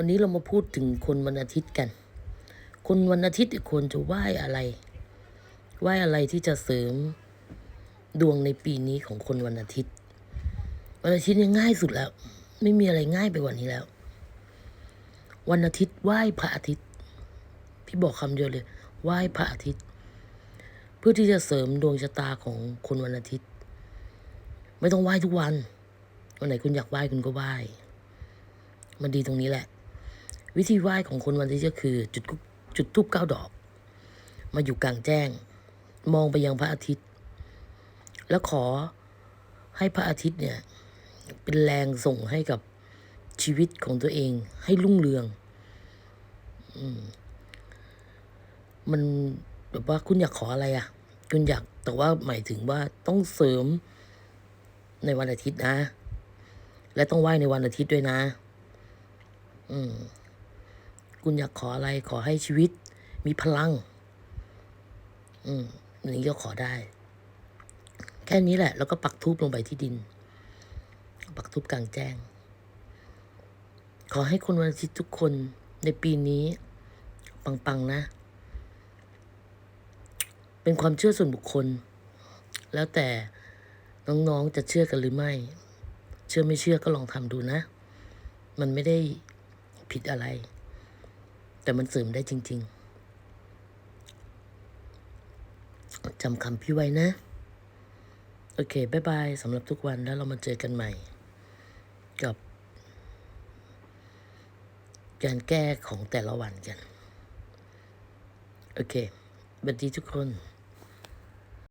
วันนี้เรามาพูดถึงคนวันอาทิตย์กัน คนวันอาทิตย์ควรจะไหว้อะไรไหว้อะไรที่จะเสริมดวงในปีนี้ของคนวันอาทิตย์ วันอาทิตย์นี่ง่ายสุดแล้ว ไม่มีอะไรง่ายไปกว่านี้แล้ว วันอาทิตย์ไหว้พระอาทิตย์ พี่บอกคำเดียวเลยไหว้พระอาทิตย์ เพื่อที่จะเสริมดวงชะตาของคนวันอาทิตย์ ไม่ต้องไหว้ทุกวันวันไหนคุณอยากไหว้คุณก็ไหว้มันดีตรงนี้แหละ วิธีไหว้ของคนวันอาทิตย์ก็คือ จุดจุดทูบเก้าดอก มาอยู่กลางแจ้ง มองไปยังพระอาทิตย์ แล้วขอให้พระอาทิตย์เนี่ย เป็นแรงส่งให้กับชีวิตของตัวเอง ให้รุ่งเรืองอมมันแบบว่าคุณอยากขออะไรอะ่ะ คุณอยากแต่ว่าหมายถึงว่าต้องเสริมในวันอาทิตย์นะ และต้องไหว้ในวันอาทิตย์ด้วยนะ อืม คุณอยากขออะไรขอให้ชีวิต มีพลัง อืมอันนี้ก็ขอได้ แค่นี้แหละ แล้วก็ปักทูบลงไปที่ดิน ปักทูบกลางแจ้ง ขอให้คนวันอาทิตย์ทุกคนในปีนี้ ปัง ๆ นะ เป็นความเชื่อส่วนบุคคล แล้วแต่น้อง ๆ จะเชื่อกันหรือไม่ เชื่อไม่เชื่อก็ลองทำดูนะ มันไม่ได้ผิดอะไร แต่มันเสริมได้จริง ๆจำคำพี่ไว้นะ โอเค บ๊ายบายสำหรับทุกวันแล้วเรามาเจอกันใหม่ กับ การแก้ของแต่ละวันกัน โอเคบัสดีทุกคน